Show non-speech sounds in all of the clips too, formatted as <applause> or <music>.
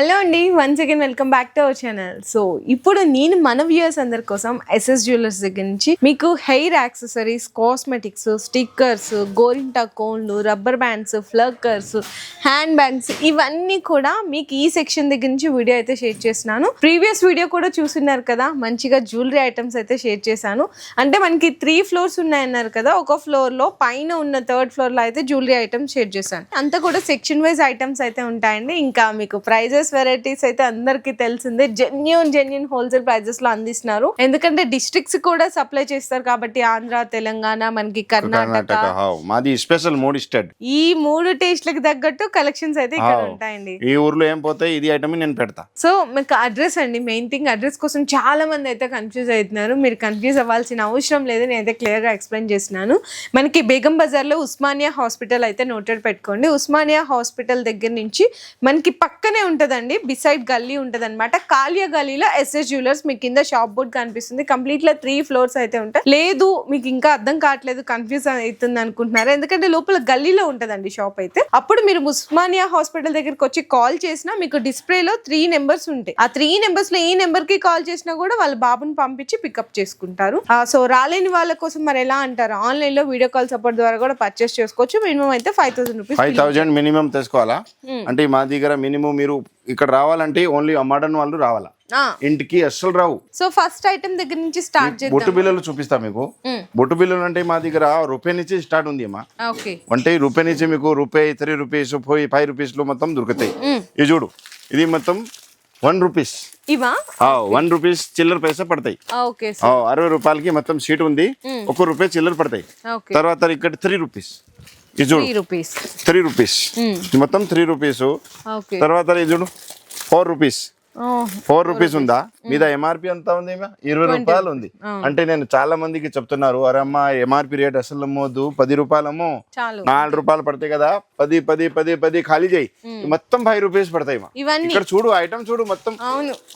Hello అండి once again welcome back to our channel so ఇప్పుడు నేను మన వ్యూయర్స్ అందరి కోసం ఎస్ఎస్ జ్యువెలర్స్ దగ్గర నుంచి మీకు హెయిర్ యాక్సెసరీస్ కాస్మెటిక్స్ స్టిక్కర్స్ గోరింటా కోన్లు రబ్బర్ బ్యాండ్స్ ఫ్లక్కర్స్ హ్యాండ్ బ్యాగ్స్ ఇవన్నీ కూడా మీకు ఈ సెక్షన్ దగ్గర నుంచి వీడియో అయితే షేర్ చేస్తున్నాను. ప్రీవియస్ వీడియో కూడా చూసున్నారు కదా మంచిగా జ్యువెలరీ ఐటమ్స్ అయితే షేర్ చేశాను. అంటే మనకి త్రీ ఫ్లోర్స్ ఉన్నాయన్నారు కదా ఒక ఫ్లోర్లో పైన ఉన్న థర్డ్ ఫ్లోర్లో అయితే జ్యువెలరీ ఐటమ్స్ షేర్ చేశాను. అంతా కూడా సెక్షన్ వైజ్ ఐటమ్స్ అయితే ఉంటాయండి. ఇంకా మీకు ప్రైజెస్ వెరైటీస్ అయితే అందరికీ తెలిసిందే. జెన్యున్ జెన్యున్ హోల్సేల్ ప్రైజెస్లో అందిస్తున్నారు. ఎందుకంటే డిస్ట్రిక్ట్స్ కూడా సప్లై చేస్తారు కాబట్టి ఆంధ్ర తెలంగాణ మనకి కర్ణాటక. మాది స్పెషల్ మూడు స్టేట్ ఈ మూడు టేస్ట్లకు తగ్గట్టు కలెక్షన్స్ అయితే ఇక్కడ. ఉంటాయండి. ఈ ఊర్లో ఏం పోతాయి? ఇది ఐటమ్ నేను పెడతా. సో మీకు అడ్రస్ అండి. మెయిన్ థింగ్ అడ్రస్ కోసం చాలా మంది అయితే కన్ఫ్యూజ్ అవుతున్నారు. మీరు కన్ఫ్యూజ్ అవ్వాల్సిన అవసరం లేదు. నేనైతే క్లియర్గా ఎక్స్ప్లెయిన్ చేస్తున్నాను. మనకి బేగం బజార్లో ఉస్మానియా హాస్పిటల్ అయితే నోటెడ్ పెట్టుకోండి. ఉస్మానియా హాస్పిటల్ దగ్గర నుంచి మనకి పక్కనే ఉంటుందండి బిసైడ్ గల్లీ ఉంటుంది అనమాట కాలియా గల్లీలో ఎస్ఎస్ జ్యువెలర్స్ మీకు కింద షాప్ బోర్డ్ కనిపిస్తుంది. కంప్లీట్గా త్రీ ఫ్లోర్స్ అయితే ఉంటాయి. లేదు మీకు ఇంకా అర్థం కావట్లేదు కన్ఫ్యూజ్ అవుతుంది అనుకుంటున్నారు. ఎందుకంటే లోపల గల్లీలో ఉంటుందండి షాప్ అయితే. అప్పుడు మీరు ఉస్మానియా హాస్పిటల్ దగ్గరికి వచ్చి కాల్ చేసినా మీకు డిస్ప్లేలో త్రీ నెంబర్స్ ఉంటాయి. ఆ త్రీ నెంబర్స్లో ఏ నెంబర్కి కాల్ చేసినా కూడా వాళ్ళ బాబుని పంపించి పికప్ చేసుకుంటారు. సో రాలేని వాళ్ళ కోసం మరి ఎలా అంటారు? ఆన్లైన్లో వీడియో కాల్ సపోర్ట్ ద్వారా కూడా పర్చేస్ చేసుకోవచ్చు. మినిమం అయితే five thousand rupees five thousand minimum తెచ్చుకోవాలా? అంటే మా దగ్గర మినిమం మీరు ఇక్కడ రావాలంటే ఓన్లీ మోడర్న్ వాళ్ళు రావాలా? ఇంటికి అస్సలు రావు. సో ఫస్ట్ ఐటమ్ దగ్గర నుంచి స్టార్ట్ చేద్దాం బొట్టు బిల్లలు చూపిస్తా మీకు. బొట్టు బిల్లలు అంటే మా దగ్గర రూపాయి నుంచి స్టార్ట్ ఉంది అమ్మా. ఓకే. అంటే రూపాయి నుంచి మీకు రూపాయి త్రీ రూపీస్ ఫోర్ ఫైవ్ రూపీస్లో మొత్తం దొరుకుతాయి. ఇది చూడు. ఇది మొత్తం వన్ రూపీస్ ఇవా? వన్ రూపీస్ చిల్లర పైసా పడతాయి. అరవై రూపాయలకి మొత్తం సీట్ ఉంది. ఒక రూపాయి చిల్లర పడతాయి. తర్వాత ఇక్కడ త్రీ రూపీస్ ఇది చూడు. త్రీ రూపీస్ త్రీ రూపీస్ మొత్తం త్రీ రూపీస్ తర్వాత ఇది చూడు. ఫోర్ రూపీస్ ఫోర్ రూపీస్ ఉందా? మీద ఎంఆర్పి ఎంత ఉంది? ఇరవై రూపాయలు ఉంది. అంటే నేను చాలా మందికి చెప్తున్నారు అరే అమ్మ ఎంఆర్పి రేట్ అసలు అమ్మొద్దు పది రూపాయలము. నాలుగు రూపాయలు పడతాయి కదా పది పది పది పది ఖాళీ చేయి. మొత్తం ఫైవ్ రూపీస్ పడతాయి ఇక్కడ చూడు ఐటమ్ చూడు మొత్తం.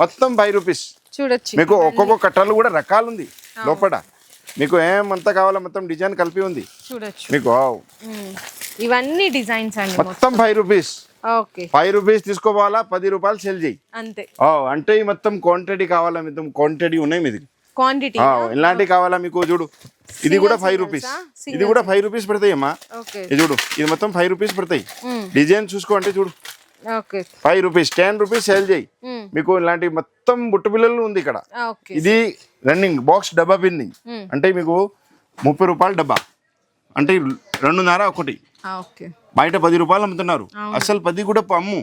మొత్తం ఫైవ్ రూపీస్ చూడొచ్చు. మీకు ఒక్కొక్క కట్టలు కూడా రకాలు ఉంది లోపల. మీకు ఏమంతా కావాలో మొత్తం డిజైన్ కలిపి ఉంది. చూడొచ్చు. మీకు. ఇవన్నీ డిజైన్స్ అండి మొత్తం five rupees okay. Five rupees తీసుకోవాలా? పది రూపాయలు సెల్ చేయి. అంతే. అంటే మొత్తం క్వాంటిటీ కావాలా? మొత్తం క్వాంటిటీ ఉన్నాయి మీది. క్వాంటిటీ ఆ, ఇలాంటివి కావాలా మీకు? చూడు. ఇది కూడా ఫైవ్ రూపీస్ ఇది కూడా ఫైవ్ రూపీస్ పడతాయి అమ్మా. ఓకే. ఇది చూడు ఇది మొత్తం ఫైవ్ రూపీస్ పడతాయి. డిజైన్ చూసుకో అంటే చూడు. Five rupees ten rupees sale చేయి. మీకు ఇలాంటి మొత్తం బుట్ట బిల్లలు ఉంది ఇక్కడ. ఇది రన్నింగ్ బాక్స్ డబ్బా బిన్నింగ్. అంటే మీకు ముప్పై రూపాయల డబ్బా. అంటే రెండున్నర ఒకటి. బయట పది రూపాయలు అమ్ముతున్నారు. అసలు పది కూడా అమ్ము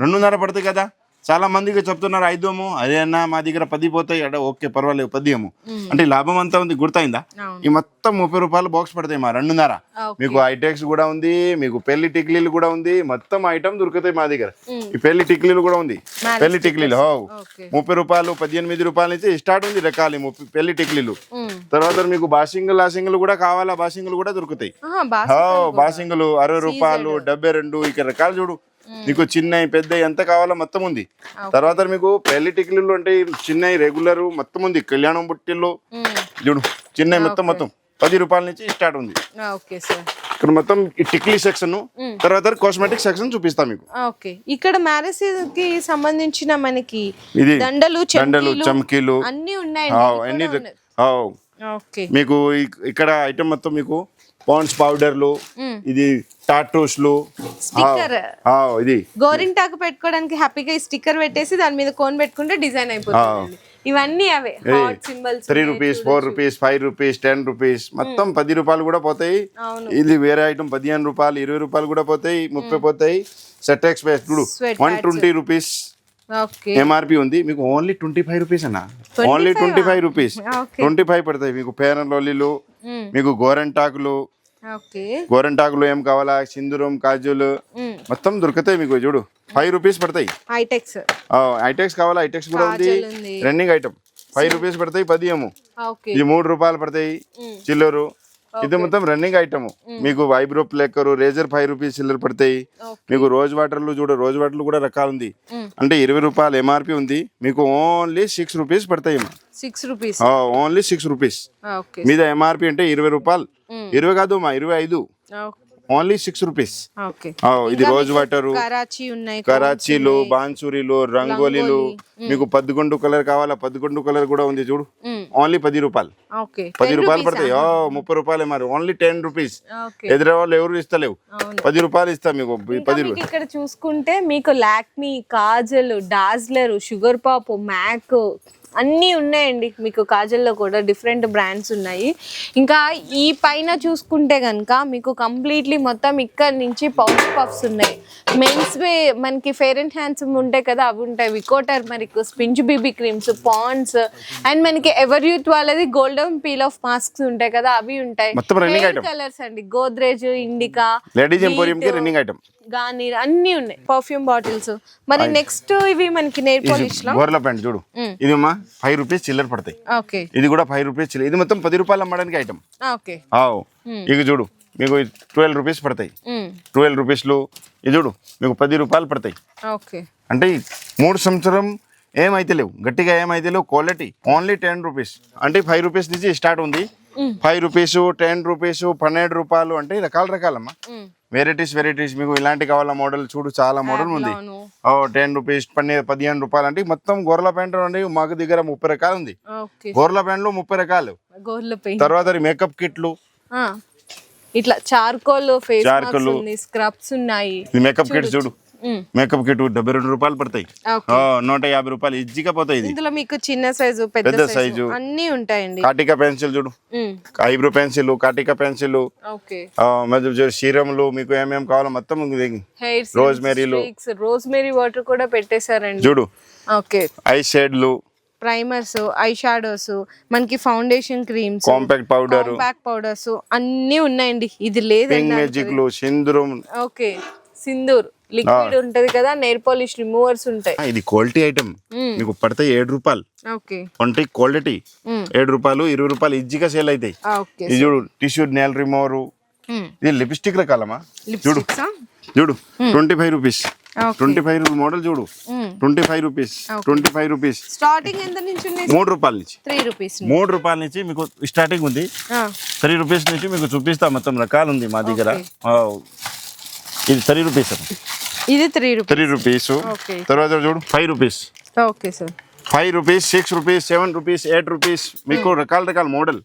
రెండున్నర పడతాయి కదా. చాలా మందికి చెప్తున్నారు ఐదు అమ్ము అదే అన్న మా దగ్గర పది పోతాయి. అడ ఓకే పర్వాలేదు పది అమ్ము. అంటే లాభం అంతా ఉంది గుర్తయిందా. ఈ మొత్తం ముప్పై రూపాయలు బాక్స్ పడతాయి మా రెండున్నర. మీకు ఐటెక్స్ కూడా ఉంది మీకు పెళ్ళి టిక్లీలు కూడా ఉంది మొత్తం ఐటమ్ దొరుకుతాయి మా దగ్గర. ఈ పెళ్ళి టిక్లీలు కూడా ఉంది. పెళ్ళి టిక్లీలు హో. ముప్పై రూపాయలు పద్దెనిమిది రూపాయల నుంచి స్టార్ట్ ఉంది రకాలు పెళ్ళి టిక్లీలు. తర్వాత మీకు బాసింగులు లాసింగులు కూడా కావాలా? బాసింగులు కూడా దొరుకుతాయి. బాసింగులు అరవై రూపాయలు డెబ్బై రెండు ఇక్కడ రకాలు చూడు. నీకు చిన్న పెద్ద ఎంత కావాలో మొత్తం ఉంది. తర్వాత మీకు పెళ్ళి టిక్లీలు అంటే చిన్న రెగ్యులర్ మొత్తం ఉంది. కళ్యాణం బుట్టిల్లో. చూడు చిన్న మొత్తం మొత్తం. పది రూపాయల నుంచి స్టార్ట్ ఉంది. ఇక్కడ మొత్తం టిక్లీ సెక్షన్ తర్వాత కాస్మెటిక్ సెక్షన్ చూపిస్తా మీకు. ఓకే. ఇక్కడ మ్యారేజ్కి సంబంధించిన మనకి ఇది దండలు దండలు చమ్కీలు అన్ని ఉన్నాయి. మీకు ఇక్- ఇక్కడ ఐటమ్ మొత్తం మీకు పాండ్స్ పౌడర్లు. ఇది టాటూస్లు ఇది. గోరింటాకు పెట్టుకోవడానికి హ్యాపీగా ఈ స్టిక్కర్ పెట్టేసి దాని మీద కోన్ పెట్టుకుంటే డిజైన్ అయిపోతుంది ఇవన్నీ అవే. Symbols three rupees four rupees five rupees ten rupees మొత్తం పది రూపాయలు కూడా పోతాయి. ఇది వేరే ఐటమ్ పదిహేను రూపాయలు ఇరవై రూపాయలు కూడా పోతాయి ముప్పై పోతాయి. సెట్ ఎక్స్ప్రెస్ చూడు వన్ ట్వంటీ రూపీస్ ఎంఆర్పి ఉంది. మీకు ఓన్లీ ట్వంటీ ఫైవ్ రూపీస్ అన్న. 25 only twenty five rupees twenty five పడతాయి. మీకు పేరన్ లోలీలు. మీకు గోరెంటాకులు గోరెంటాకులు ఏం కావాలా? సింధూరం కాజులు. మొత్తం దొరుకుతాయి మీకు చూడు. ఫైవ్ రూపీస్ పడతాయి. హైటెక్స్. ఐటెక్స్ కావాలా? ఐటెక్స్ కూడా ఉంది. రన్నింగ్ ఐటమ్ ఫైవ్ రూపీస్ పడతాయి పది ఏమో. ఇది మూడు రూపాయలు పడతాయి. చిల్లరు. ఇది మొత్తం రన్నింగ్ ఐటమ్ మీకు eyebrow plucker razor five rupees చిల్లర పడతాయి. మీకు రోజ్ వాటర్లు చూడు రోజ్ వాటర్లు కూడా రకాలు ఉంది. అంటే ఇరవై రూపాయలు ఎంఆర్పి ఉంది. మీకు ఓన్లీ సిక్స్ రూపీస్ పడతాయి six rupees only six rupees మీద ఎంఆర్పి అంటే ఇరవై రూపాయలు. మ్మ్. ఇరవై కాదు మా ఇరవై ఐదు. ఓన్లీ సిక్స్ రూపీస్ ఇది రోజ్ వాటర్ కరాచీలు బాన్సూరీలు రంగోలీలు. మీకు పదకొండు కలర్ కావాలా? పదకొండు కలర్ కూడా ఉంది చూడు. ఓన్లీ పది రూపాయలు. ఓకే పది రూపాయలు పడతాయి. ఓ ముప్పై రూపాయలు మరి. ఓన్లీ టెన్ రూపీస్ ఓకే ఎదురే వాళ్ళు ఎవరు ఇస్తలేవు. పది రూపాయలు ఇస్తా మీకు పది మీకు ఇక్కడ చూసుకుంటే మీకు Lakme kajal Dazzler Sugar Pop MAC అన్నీ ఉన్నాయండి. మీకు కాజల్లో కూడా డిఫరెంట్ బ్రాండ్స్ ఉన్నాయి. ఇంకా ఈ పైన చూసుకుంటే కనుక మీకు కంప్లీట్లీ మొత్తం ఇక్కడ నుంచి పౌచ్ పఫ్స్ ఉన్నాయి. మెన్స్ మనకి ఫెయిర్ అండ్ హ్యాండ్సమ్ ఉంటాయి కదా అవి ఉంటాయి. వికోటర్ మనకి sponge BB creams Pond's and మనకి ఎవర్ యూత్ వాళ్ళది గోల్డెన్ పీల్ ఆఫ్ మాస్క్స్ ఉంటాయి కదా అవి ఉంటాయి. కలర్స్ అండి. గోద్రేజ్ ఇండికా లేడీస్ ఎంపోరియం కి రన్నింగ్ ఐటమ్ గానీ అన్ని ఉన్నాయి. పర్ఫ్యూమ్ బాటిల్స్ మరి నెక్స్ట్ ఇవి మనకి నెయిల్ పాలిష్లో? గోర్ల ప్యాంట్ చూడు. ఇది అమ్మా ఫైవ్ రూపీస్ చిల్లర పడతాయి. ఓకే. ఇది కూడా ఫైవ్ రూపీస్ చిల్లర ఇది మొత్తం పది రూపాయలు అమ్మడానికి ఐటమ్ ఓకే. ఆవు. ఇక చూడు మీకు ట్వెల్వ్ రూపీస్ పడతాయి. ట్వెల్వ్ రూపీస్లు ఇది చూడు మీకు పది రూపాయలు పడతాయి. ఓకే. అంటే మూడు సంవత్సరం ఏమైతే లేవు గట్టిగా ఏమైతే లేవు క్వాలిటీ ఓన్లీ టెన్ రూపీస్ అంటే ఫైవ్ రూపీస్ నుంచి స్టార్ట్ ఉంది. ఫైవ్ రూపీస్ టెన్ రూపీస్ పన్నెండు రూపాయలు అంటే రకాల రకాలమ్మా. వెరైటీస్ వెరైటీస్ మీకు ఇలాంటి కావాలా మోడల్ చూడు చాలా మోడల్ ఉంది. ఓ టెన్ రూపీస్ పన్నె పదిహేను రూపాయలు అంటే మొత్తం గొర్రెల ప్యాంట్ అండి మాకు దగ్గర ముప్పై రకాలు ఉంది. గొర్రెల ప్యాంట్లు ముప్పై రకాలు. తర్వాత మేకప్ కిట్లు ఇట్లా చార్కోల్ ఉంది స్క్రబ్స్ ఉన్నాయి మేకప్ కిట్ చూడు. మేకప్ కిట్ డెబ్బై రెండు రూపాయలు పడతాయి. నూట యాభై రూపాయలు ఈజీగా పోతాయి ఇది. ఇందులో మీకు చిన్న సైజు పెద్ద సైజు. అన్ని ఉంటాయండి. కాటికా పెన్సిల్ చూడు. ఐబ్రో పెన్సిల్ కాటికా పెన్సిల్. సీరమ్లు మీకు ఏమేమి కావాలో మొత్తం హెయిర్ Rosemary-లు. రోజ్ మేరీ వాటర్ కూడా పెట్టేశారండి. చూడు. ఓకే. ఐ షేడ్లు ప్రైమర్స్ ఐ షాడోస్ మనకి foundation creams compact powder compact powders అన్నీ ఉన్నాయండి. ఇది పింక్ లేదండి మ్యాజిక్లు సింధూరం. ఓకే. సిందూర్ లిక్విడ్ ఉంటది కదా నెయిల్ పాలిష్ రిమూవర్స్ ఉంటాయి. ఇది క్వాలిటీ ఐటమ్. మీకు పడతాయి ఏడు రూపాయలు. ఓకే. అంటే క్వాలిటీ. ఏడు రూపాయలు ఇరవై రూపాయలు ఈజీగా సేల్ అవుతాయి ఇది చూడు టిష్యూ నెల్ రిమూవర్. ఇది లిప్స్టిక్ రకాలమ్మా చూడు. చూడు twenty five rupees. Twenty five model చూడు. Twenty five rupees twenty five rupees. Starting ఎంత నుంచి మూడు రూపాయల నుంచి. త్రీ రూపీస్ మూడు రూపాయల నుంచి మీకు స్టార్టింగ్ ఉంది. త్రీ రూపీస్ నుంచి మీకు చూపిస్తా మొత్తం రకాలు ఉంది మా దగ్గర. ఇది త్రీ రూపీస్ ఇది three rupees three rupees okay తర్వాత చూడు. Five rupees okay sir five rupees six rupees seven rupees eight rupees మీకు రకాల రకాల మోడల్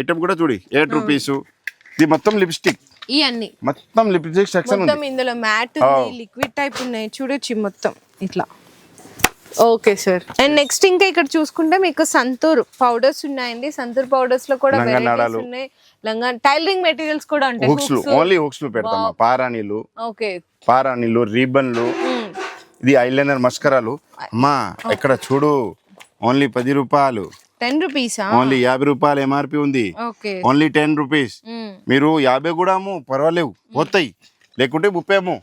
ఐటమ్ కూడా చూడి. ఎయిట్ రూపీస్ ఇది మొత్తం లిప్స్టిక్ ఇవన్నీ మొత్తం లిప్స్టిక్ సెక్షన్ మొత్తం ఇందులో మ్యాట్ లిక్విడ్ టైప్ ఉన్నాయి. చూడొచ్చు మొత్తం ఇట్లా. ఓకే సార్ అండ్ నెక్స్ట్ ఇంకా ఇక్కడ చూసుకుంటే మీకు సంతూర్ పౌడర్స్ ఉన్నాయండి. సంతూర్ పౌడర్స్లో కూడా వెరైటీస్. ఉన్నాయి. లంగా టైలరింగ్ మెటీరియల్స్ కూడా ఉంటాయి హుక్స్లు ఓన్లీ హుక్స్లు పెడతామా పారాణీలు. ఓకే పారాణీలు రిబ్బన్లు ఇది ఐలైనర్ మస్కరాలు. అమ్మా ఇక్కడ చూడు? ఓన్లీ పది రూపాయలు. టెన్ రూపీసా ఓన్లీ యాభై రూపాయలు ఎంఆర్పి ఉంది. ఓకే ఓన్లీ టెన్ రూపీస్ మీరు యాభై కూడా పర్వాలేవు. పోతాయి. లేకుంటే ముప్పై అమ్ము.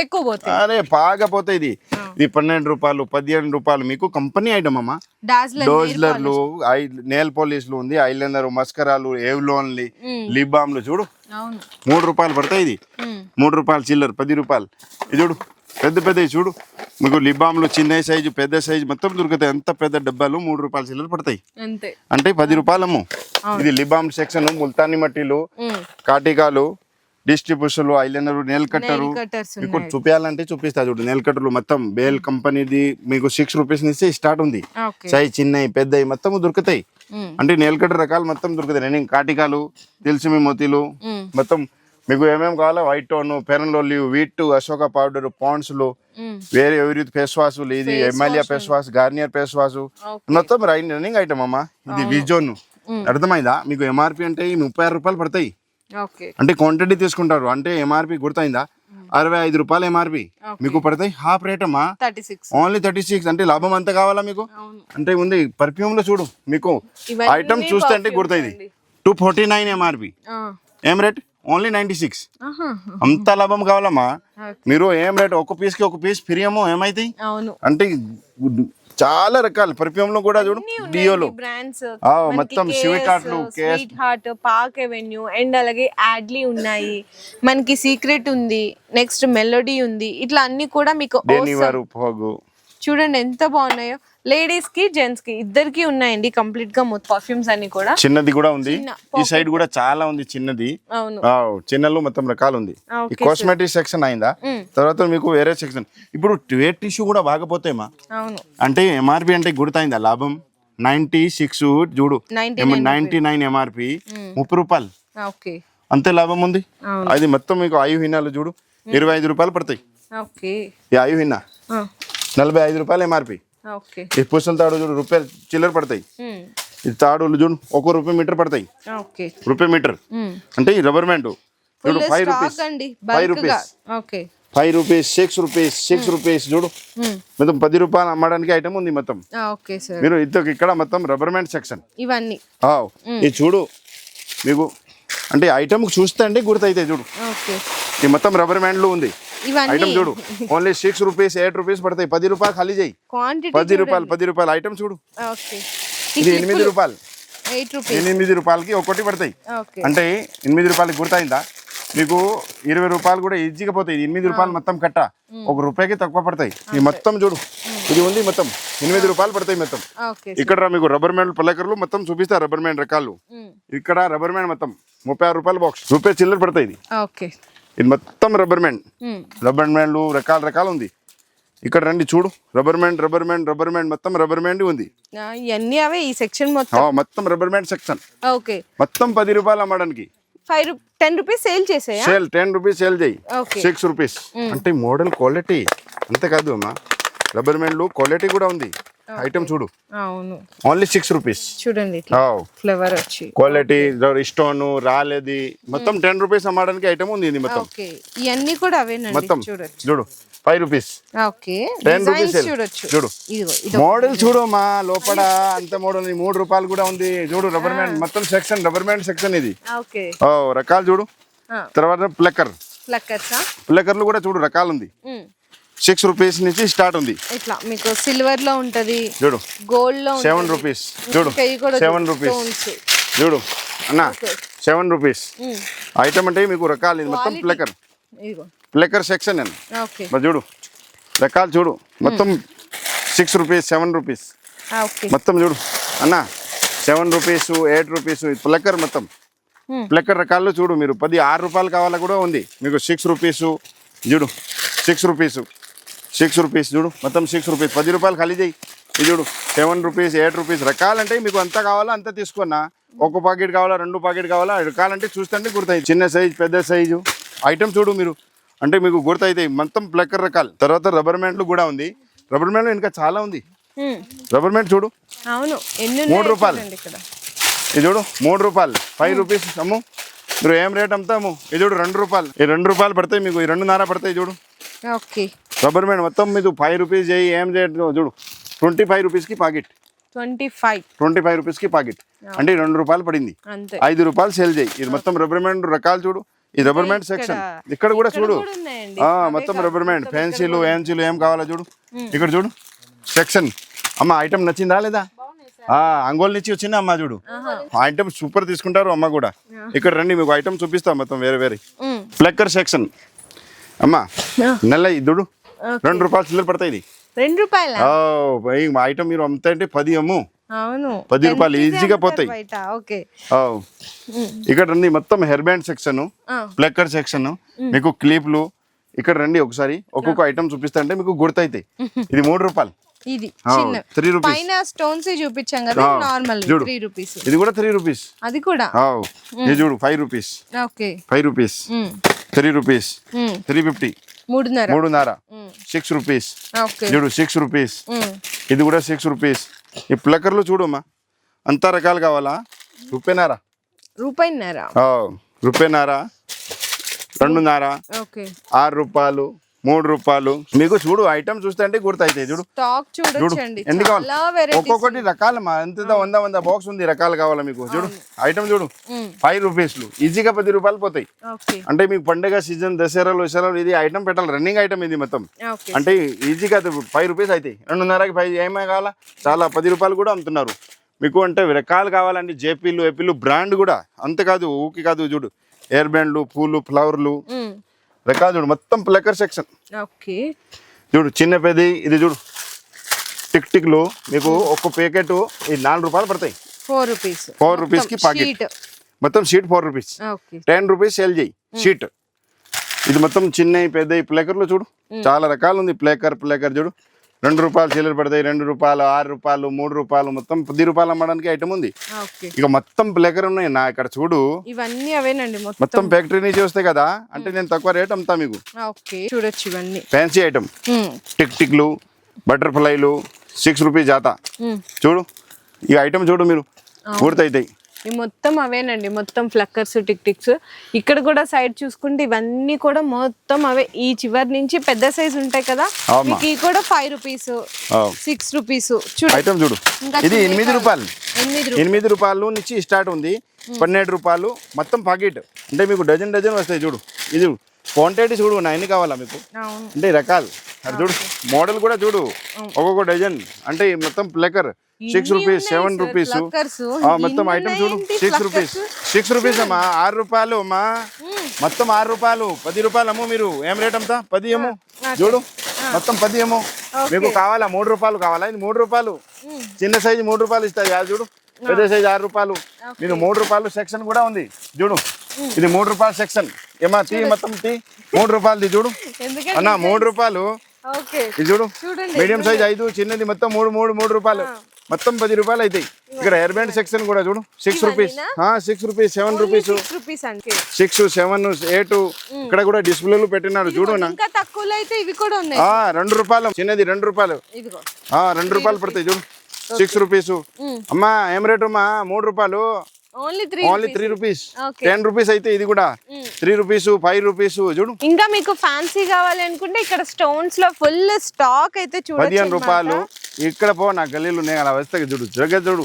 ఎక్కువ పోతాయి. అరే బాగా పోతాయి ఇది. ఇది పన్నెండు రూపాయలు పదిహేను రూపాయలు మీకు కంపెనీ ఐటమ్ అమ్మా. డాజ్లర్ డోజ్లర్లు ఐ నెయిల్ పాలిష్లు ఉంది ఐలైనర్ మస్కరాలు ఏవ్లోన్లు లిబామ్లు చూడు. మూడు రూపాయలు పడతాయి ఇది. మూడు రూపాయలు చిల్లర పది రూపాయలు. ఇది చూడు పెద్ద పెద్దవి చూడు. మీకు లిబామ్లు చిన్న సైజు పెద్ద సైజు మొత్తం దొరుకుతాయి. ఎంత పెద్ద డబ్బాలు మూడు రూపాయలు చిల్లర పడతాయి. అంటే పది రూపాయలమ్ము. ఇది లిబామ్ సెక్షన్ ముల్తాని మట్టిలు. కాటికాలు డిస్ట్రిబ్యూషన్లు ఐలైనర్ నెల్ కట్టరు. మీకు చూపించాలంటే చూపిస్తా చూడు నెల్ కట్టర్లు మొత్తం బేల్ కంపెనీది మీకు సిక్స్ రూపీస్ నుంచి స్టార్ట్ ఉంది. ఓకే. సైజ్ చిన్నవి పెద్దవి మొత్తం దొరుకుతాయి. అంటే నెల్ కట్టర్ రకాలు మొత్తం దొరుకుతాయి. నేను కాటికాలు తెలిసిమి మొతిలు. మొత్తం మీకు ఏమేమి కావాలో వైట్ టోన్ పెరన్లోలి వీట్ అశోక పౌడర్ పాండ్స్లు. వేరే ఎవరి ఫేస్ వాషులు ఇది MLA face wash Garnier face wash. మొత్తం రన్నింగ్ ఐటమ్ అమ్మా. ఇది విజోన్ అర్థమైందా? మీకు ఎంఆర్పి అంటే ముప్పై ఆరు రూపాయలు పడతాయి. అంటే క్వాంటిటీ తీసుకుంటారు. అంటే ఎంఆర్పి గుర్తయిందా? అరవై ఐదు రూపాయలు ఎంఆర్పి మీకు పడతాయి? హాఫ్ రేట్ అమ్మా. Only thirty six. అంటే లాభం అంత కావాలా మీకు? అంటే ఉంది. పర్ఫ్యూమ్లో చూడు. మీకు ఐటమ్ చూస్తే అంటే గుర్తయింది. Two forty nine MRP. ఏం రేట్ ఓన్లీ నైన్టీ సిక్స్. అంత లాభం కావాలమ్మా. మీరు ఏం రేట్ ఒక పీస్కి ఒక పీస్ ఫ్రీ ఏమో ఏమైతాయి అంటే చాలా రకాల. పర్ఫ్యూమ్లో కూడా చూడు డియోలో బ్రాండ్స్ మొత్తం sweet heart లు, KS sweetheart Park Avenue and అలాగే యాడ్లీ ఉన్నాయి. మనకి సీక్రెట్ ఉంది నెక్స్ట్ మెలోడీ ఉంది. ఇట్లా అన్ని కూడా మీకు చూడండి ఎంత బాగున్నాయో. లేడీస్కి జెంట్స్కి ఇద్దరికి ఉన్నాయండి కంప్లీట్గా పర్ఫ్యూమ్స్ అన్ని కూడా. చిన్నది కూడా ఉంది. ఈ సైడ్ కూడా చాలా ఉంది చిన్నది. చిన్నలో మొత్తం రకాలు ఉంది. ఈ కాస్మెటిక్ సెక్షన్ అయిందా. తర్వాత మీకు వేరే సెక్షన్ ఇప్పుడు వేట్ టిష్యూ కూడా బాగపోతాయమ్మా అవును. అంటే ఎంఆర్పి అంటే గుర్తయిందా లాభం? నైన్టీ సిక్స్ చూడు 99 నైన్టీ నైన్ ఎంఆర్పి ముప్పై రూపాయలు. అంతే లాభం ఉంది. అది మొత్తం మీకు ఆయు హిన్నాలు చూడు. ఇరవై ఐదు రూపాయలు పడతాయి. ఓకే. ఈ ఆయు హిన్నా. నలభై ఐదు రూపాయలు ఎంఆర్పి ఈ పూసల తాడు చూడు రూపాయలు చిల్లర పడతాయి. ఈ తాడులు చూడు ఒక రూపాయి మీటర్ పడతాయి. ఓకే రూపాయి మీటర్. అంటే ఈ రబ్బర్ మ్యాండ్ చూడు five rupees five rupees five rupees six rupees six rupees చూడు. మొత్తం పది రూపాయలు అమ్మడానికి ఐటమ్ ఉంది మొత్తం. సార్ మీరు ఇద్దరు ఇక్కడ మొత్తం రబ్బర్ మ్యాండ్ సెక్షన్ ఇవన్నీ. ఇది చూడు మీకు అంటే ఐటమ్ చూస్తే అండి గుర్తయితే చూడు. ఈ మొత్తం రబ్బర్ మ్యాండ్లు ఉంది. ఇవన్నీ ఐటమ్ చూడు. Only six rupees eight rupees పడతాయి. పది రూపాయలు ఖాళీ చేయి. పది రూపాయలు పది రూపాయలు ఐటమ్ చూడు. ఇది ఎనిమిది రూపాయలు. ఎనిమిది రూపాయలకి ఒకటి పడతాయి. అంటే ఎనిమిది రూపాయలకి గుర్తయిందా? మీకు ఇరవై రూపాయలు కూడా ఈజీగా పోతాయి. ఎనిమిది రూపాయలు మొత్తం కట్ట. ఒక రూపాయికి తక్కువ పడతాయి. ఈ మొత్తం చూడు. ఇది ఉంది మొత్తం. ఎనిమిది రూపాయలు పడతాయి మొత్తం. ఇక్కడ మీకు రబ్బర్ మ్యాండ్ పల్లెకర్లు మొత్తం చూపిస్తా రబ్బర్ మ్యాండ్ రకాలు. ఇక్కడ రబ్బర్ మ్యాండ్ మొత్తం. ముప్పై ఆరు రూపాయలు బాక్స్. రూపాయి చిల్లర పడతాయి ఇది. ఇది మొత్తం రబ్బర్ మ్యాండ్ రబ్బర్ మ్యాండ్లు రకాల రకాలు ఉంది. ఇక్కడ రండి చూడు. Rubber band rubber band rubber band మొత్తం రబ్బర్ మ్యాండ్ ఉంది. ఇవన్నీ అవే ఈ సెక్షన్ మొత్తం? Rubber band section. ఓకే. మొత్తం పది రూపాయలు అమ్మడానికి. ఫైవ్ టెన్ రూపీస్ సేల్ చేసాయా? సేల్ టెన్ రూపీస్ సేల్ చేయి. Six rupees. అంటే మోడల్ క్వాలిటీ. అంతేకాదు అమ్మా. రబ్బర్ మ్యాండ్లు క్వాలిటీ కూడా ఉంది. ఐటమ్ చూడు. అవును. ఓన్లీ సిక్స్ రూపీస్ చూడండి ఫ్లేవర్ వచ్చి. క్వాలిటీ స్టోన్ రాలేది. మొత్తం టెన్ రూపీస్ అమ్మడానికి ఐటమ్ ఉంది ఇది మొత్తం. ఇవన్నీ కూడా అవేనండి. మొత్తం. చూడు. Five rupees. టెన్ రూపీస్ చూడు. మోడల్ చూడు మా లోపల అంత మోడల్ మూడు రూపాయలు కూడా ఉంది. చూడు రబ్బర్ మ్యాండ్ మొత్తం సెక్షన్ రబ్బర్ మ్యాండ్ సెక్షన్ ఇది. ఓ రకాలు చూడు. తర్వాత ప్లక్కర్. ప్లక్కర్లు కూడా చూడు రకాలు ఉంది. సిక్స్ రూపీస్ నుంచి స్టార్ట్ ఉంది. ఇట్లా మీకు సిల్వర్లో ఉంటది. చూడు. గోల్డ్లో సెవెన్ రూపీస్ చూడు. Seven rupees. చూడు. అన్న. Seven rupees. ఐటమ్ అంటే మీకు రకాలు ఇది మొత్తం. ప్లక్కర్. ఇదిగో ప్లక్కర్ సెక్షన్ నేను. ఓకే మరి చూడు. రకాలు చూడు. మొత్తం సిక్స్ రూపీస్ సెవెన్ రూపీస్ మొత్తం చూడు. అన్న seven rupees eight rupees plucker మొత్తం. Hmm. ప్లక్కర్ రకాల్లో చూడు మీరు. పది ఆరు రూపాయలు కావాలా కూడా ఉంది. మీకు సిక్స్ రూపీస్ చూడు. సిక్స్ రూపీస్ సిక్స్ రూపీస్ చూడు. మొత్తం సిక్స్ రూపీస్ పది రూపాయలు ఖాళీ చేయి. ఇది చూడు. సెవెన్ రూపీస్ ఎయిట్ రూపీస్ రకాలంటే మీకు అంత కావాలా అంత తీసుకున్నా. ఒక పాకెట్ కావాలా రెండు పాకెట్ కావాలా రకాలంటే చూస్తుంటే గుర్తాయి. చిన్న సైజ్ పెద్ద సైజు ఐటమ్ చూడు మీరు. అంటే మీకు గుర్తయితాయి మొత్తం ప్లక్కర్ రకాలు. తర్వాత రబ్బర్ మ్యాండ్లు కూడా ఉంది. రబ్బర్ మ్యాండ్లు ఇంకా చాలా ఉంది. రబ్బర్ మ్యాండ్ చూడు. అవును. ఎన్ని మూడు రూపాయలు. ఇది చూడు మూడు రూపాయలు. ఫైవ్ రూపీస్ అమ్ము. మీరు ఏం రేట్ అమ్ముతాము? ఇది చూడు రెండు రూపాయలు. ఈ రెండు రూపాయలు పడతాయి మీకు ఈ రెండున్నర పడతాయి చూడు. ఓకే. రబ్బర్ మ్యాండ్ మొత్తం మీకు ఫైవ్ రూపీస్ చేయి ఏం రేట్ చూడు. ట్వంటీ ఫైవ్ రూపీస్కి packet. Twenty five. Twenty five రూపీస్కి పాకెట్. అంటే రెండు రూపాయలు పడింది. ఐదు రూపాయలు సేల్ చేయి. ఇది మొత్తం రబ్బర్ మ్యాండ్ రకాలు చూడు. ఈ రబ్బర్ మ్యాండ్ సెక్షన్ ఇక్కడ. కూడా చూడు. మొత్తం రబ్బర్ మ్యాండ్ పెన్సిల్ ఏన్సిల్ ఏం కావాలా చూడు. ఇక్కడ చూడు. సెక్షన్ అమ్మ ఐటమ్ నచ్చిందా లేదా? ఆ, అంగోల్ నుంచి వచ్చిందా అమ్మ చూడు. ఐటమ్ సూపర్ తీసుకుంటారు అమ్మ కూడా. ఇక్కడ రండి మీకు ఐటమ్ చూపిస్తాం మొత్తం వేరే వేరే. ఫ్లెక్కర్ సెక్షన్ అమ్మ నెల ఇద్దుడు రెండు రూపాయలు చిల్లర పడతాయి ఇది. రెండు రూపాయల? ఓ, ఈ మా ఐటమ్ మీరు అమ్ముతా అంటే పది అమ్ము. అవును. పది రూపాయలు ఈజీగా పోతాయి. ఇక్కడ రండి మొత్తం హెయిర్ బ్యాండ్ సెక్షన్ ఆ. ఫ్లెక్కర్ సెక్షన్ మీకు క్లిప్లు. ఇక్కడ రండి ఒకసారి ఒక్కొక్క ఐటమ్ చూపిస్తా అంటే మీకు గుర్తయితాయి. ఇది మూడు రూపాయలు. ఇది త్రీ రూపీస్. పైన స్టోన్స్ చూపించాం కదా ఆ, నార్మల్ చూడు. Three rupees. ఇది కూడా త్రీ రూపీస్. అది కూడా? ఆవ్. ఇది చూడు five rupees. Okay. Five rupees. Three rupees. Three fifty. మూడున్నర. Six rupees. చూడు సిక్స్ రూపీస్. ఇది కూడా సిక్స్ రూపీస్. ఈ ప్లక్కర్లు చూడమ్మా. అంతా రకాలు కావాలా? రూపాయినారా రూపాయిన్నర. ఆవ్. రూపాయినారా రెండున్నర? ఓకే. ఆరు రూపాయలు? మూడు రూపాయలు. మీకు చూడు ఐటమ్ చూస్తే అంటే గుర్తయితాయి చూడు. చూడు ఎన్ని కావాలి ఒక్కొక్కటి రకాలమ్మా ఎంత వంద వంద బాక్స్ ఉంది రకాలు కావాలా మీకు? చూడు ఐటమ్ చూడు. ఫైవ్ రూపీస్లు ఈజీగా పది రూపాయలు పోతాయి. అంటే మీకు పండగ సీజన్ దసరాలు విసరాలు ఇది ఐటమ్ పెట్టాలి. రన్నింగ్ ఐటమ్ ఇది మొత్తం. అంటే ఈజీగా ఫైవ్ రూపీస్ అవుతాయి రెండున్నరకి ఫైవ్ ఏమై కావాలా? చాలా పది రూపాయలు కూడా అమ్ముతున్నారు. మీకు అంటే రకాలు కావాలంటే జేపీలు ఏపీలు బ్రాండ్ కూడా. అంతేకాదు ఊకి కాదు చూడు. ఎయిర్ బ్యాండ్లు పూలు ఫ్లవర్లు రకాలు చూడు మొత్తం ప్లక్కర్ సెక్షన్. ఓకే. చూడు చిన్న పెద్ద ఇది చూడు. టిక్ టిక్లు మీకు ఒక్క ప్యాకెట్ ఈ నాలుగు రూపాయలు పడతాయి. ఫోర్ రూపీస్ ఫోర్ రూపీస్కి ప్యాకెట్ షీట్ మొత్తం sheet four rupees okay. Ten rupees sale చేయి షీట్ ఇది మొత్తం చిన్న పెద్ద ప్లేకర్లు చూడు. చాలా రకాలు ఉంది ప్లేకర్ ప్లేకర్ చూడు. రెండు రూపాయలు చిల్లర పడతాయి రెండు రూపాయలు ఆరు రూపాయలు మూడు రూపాయలు మొత్తం పది రూపాయలు అమ్మడానికి ఐటమ్ ఉంది. ఇక మొత్తం ప్లేకర్ ఉన్నాయి. నా ఇక్కడ చూడు. ఇవన్నీ అవేనండి మొత్తం. ఫ్యాక్టరీ నుంచి వస్తాయి కదా అంటే నేను తక్కువ రేట్ అమ్ముతా మీకు. చూడొచ్చు ఇవన్నీ. ఫ్యాన్సీ ఐటమ్ టిక్ టిక్లు బటర్ఫ్లైలు సిక్స్ రూపీస్ జాత. చూడు. ఈ ఐటమ్ చూడు మీరు. పూర్తయితాయి. ఇవి మొత్తం అవేనండి మొత్తం ఫ్లక్కర్స్ టిక్ టిక్స్ ఇక్కడ కూడా సైడ్ చూసుకుంటే ఇవన్నీ కూడా మొత్తం అవే. ఈ చివరి నుంచి పెద్ద సైజ్ ఉంటాయి కదా. మీకు ఈ కూడా ఫైవ్ రూపీస్. సిక్స్ రూపీస్ చూడు. చూడు. ఇది ఎనిమిది. రూపాయలు. ఎనిమిది రూపాయలు. నుంచి స్టార్ట్ ఉంది. పన్నెండు రూపాయలు. మొత్తం పాకెట్ అంటే మీకు డజన్ డజన్ వస్తాయి చూడు. ఇది క్వాంటిటీ చూడు నా ఎన్ని కావాలా మీకు? అంటే రకాలు. అది చూడు. మోడల్ కూడా చూడు. ఒక్కొక్క డజన్ అంటే మొత్తం ప్లెకర్ సిక్స్ రూపీస్ సెవెన్ రూపీస్. మొత్తం ఐటమ్ చూడు. సిక్స్ రూపీస్ సిక్స్ రూపీస్ అమ్మా ఆరు రూపాయలు అమ్మా. మొత్తం ఆరు రూపాయలు. పది రూపాయలు అమ్ము మీరు. ఏం రేట్ అమ్ముతా పది ఏమో చూడు. మొత్తం పది ఏమో మీకు కావాలా? మూడు రూపాయలు కావాలా? ఇది మూడు రూపాయలు. చిన్న సైజు మూడు రూపాయలు ఇస్తాయి అది చూడు. పెద్ద సైజు ఆరు రూపాయలు. మీకు మూడు రూపాయలు సెక్షన్ కూడా ఉంది. చూడు. ఇది మూడు రూపాయల సెక్షన్. ఏమా తీ మొత్తం తీ మూడు రూపాయలు చూడు. అన్న మూడు రూపాయలు. ఇది చూడు. మీడియం సైజ్ ఐదు చిన్నది మొత్తం మూడు మూడు మూడు రూపాయలు. మొత్తం పది రూపాయలు అవుతాయి ఇక్కడ హెయిర్ బ్యాండ్ సెక్షన్ కూడా చూడు. Six rupees six rupees seven rupees six seven eight ఇక్కడ కూడా డిస్ప్లేలు పెట్టినారు. చూడు రెండు రూపాయలు. చిన్నది రెండు రూపాయలు. రెండు రూపాయలు పడతాయి చూడు. సిక్స్ రూపీస్ అమ్మా ఏం రేటు అమ్మా? మూడు రూపాయలు. Only three rupees. Ten rupees అయితే ఇది కూడా. త్రీ రూపీస్ ఫైవ్ రూపీస్ చూడు. ఇంకా మీకు ఫ్యాన్సీ కావాలి అనుకుంటే ఇక్కడ స్టోన్స్లో ఫుల్ స్టాక్ అయితే చూడొచ్చు పదిహేను. రూపాయలు. ఇక్కడ పో నా గల్లీలు ఉన్నాయి అలా వస్తాయి చూడు. జగ చూడు.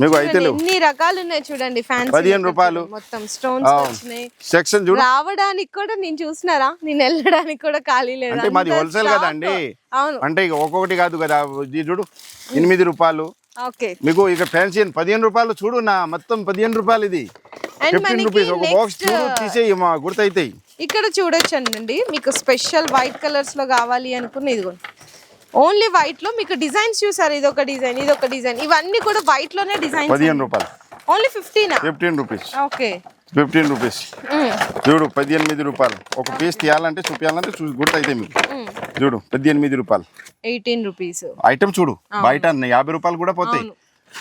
మీకు అయితే ఎన్ని రకాలు ఉన్నాయి చూడండి ఫ్యాన్సీ పదిహేను రూపాయలు. మొత్తం స్టోన్స్. వచ్చినాయి. సెక్షన్ చూడు. రావడానికి కూడా నేను చూసినారా? నేను వెళ్ళడానికి కూడా ఖాళీ లేదు. అంటే మాది హోల్సేల్ stock. కదా అండి. అవును. అంటే ఇక ఒక్కొక్కటి కాదు కదా. చూడు ఎనిమిది రూపాయలు. మీకు ఇక ఫ్యాన్సీ పదిహేను రూపాయలు చూడు నా మొత్తం పదిహేను రూపాయలు ఇది. ఫిఫ్టీన్ రూపీస్ ఒక బాక్స్ చూడు తీసేయి మా గుర్తయితాయి. ఇక్కడ చూడొచ్చు అండి మీకు స్పెషల్ వైట్ కలర్స్లో కావాలి అనుకున్న ఇదిగో. ఓన్లీ వైట్లో మీకు డిజైన్స్ చూసారు ఇది ఒక డిజైన్ ఇది ఒక డిజైన్ ఇవన్నీ కూడా వైట్లోనే డిజైన్ పదిహేను రూపాయలు. Only ఫిఫ్టీనా fifteen rupees okay. Fifteen rupees. చూడు పద్దెనిమిది రూపాయలు. ఒక పీస్ తీయాలంటే చూపించాలంటే చూ గుర్తయితాయి మీకు. చూడు పద్దెనిమిది రూపాయలు. Eighteen rupees. ఐటమ్ చూడు బయట యాభై రూపాయలు కూడా పోతాయి.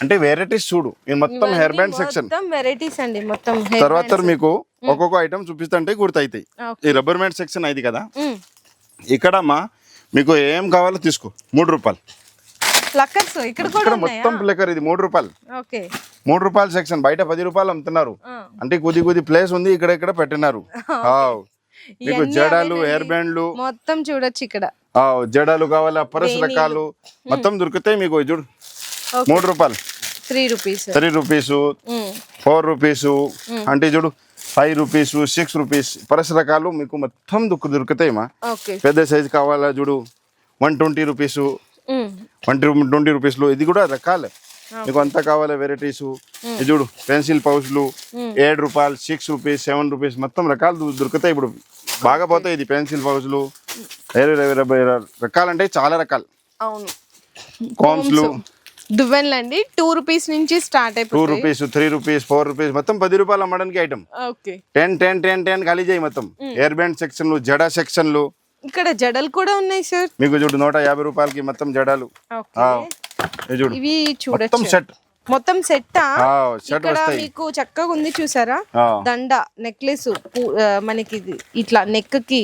అంటే వెరైటీస్ చూడు ఇది మొత్తం హెయిర్ బ్యాండ్ సెక్షన్ వెరైటీస్ అండి మొత్తం తర్వాత. మీకు ఒక్కొక్క ఐటమ్ చూపిస్తుంటే గుర్తయితాయి. ఈ రబ్బర్ బ్యాండ్ సెక్షన్ అయింది కదా. ఇక్కడ అమ్మా మీకు ఏం కావాలో తీసుకో. మూడు రూపాయలు. ప్లక్కర్స్ ఇక్కడ కూడా మొత్తం ప్లేకర్ ఇది మూడు రూపాయలు. ఓకే. మూడు రూపాయల సెక్షన్ బయట పది రూపాయలు అమ్ముతున్నారు. అంటే కొద్ది కొద్ది ప్లేస్ ఉంది ఇక్కడ ఇక్కడ పెట్టినారు. <laughs> మీకు జడాలు. హెయిర్ బ్యాండ్లు. మొత్తం చూడొచ్చు ఇక్కడ. జడాలు కావాలా పరస్ రకాలు. మొత్తం దొరుకుతాయి మీకు చూడు. మూడు రూపాయలు. Three rupees. Three rupees four rupees అంటే చూడు ఫైవ్ రూపీస్ సిక్స్ రూపీస్ పరస్ రకాలు మీకు మొత్తం దొరుకు దొరుకుతాయి మా. పెద్ద సైజు కావాలా చూడు one twenty rupees. One twenty రూపీస్లో ఇది కూడా రకాలే. మీకు అంతా కావాలి వెరైటీస్. చూడు పెన్సిల్ పౌచ్లు ఏడు రూపాయలు సిక్స్ రూపీస్ సెవెన్ రూపీస్ మొత్తం రకాలు దొరుకుతాయి ఇప్పుడు. బాగా పోతాయి ఇది పెన్సిల్ పౌచ్లు. వేరే రకాలంటే చాలా రకాలు. అవును. కామ్స్లు. దువ్వెన్లు అండి టూ రూపీస్ నుంచి స్టార్ట్ టూ అయిపోతాయి rupees three rupees four rupees మొత్తం పది రూపాయలు అమ్మడానికి item. Ten ten ten ten ఖాళీ చేయి మొత్తం. ఎయిర్ బ్యాండ్ సెక్షన్లు జడా సెక్షన్లు. ఇక్కడ జడలు కూడా ఉన్నాయి సార్. మీకు చూడు నూట యాభై రూపాయలకి మొత్తం జడాలు. ఇవి మొత్తం చూడొచ్చు సెట్ మొత్తం సెట్ ఇక్కడ మీకు చక్కగా ఉంది చూసారా. దండ నెక్లెస్ మనకి ఇట్లా నెక్కి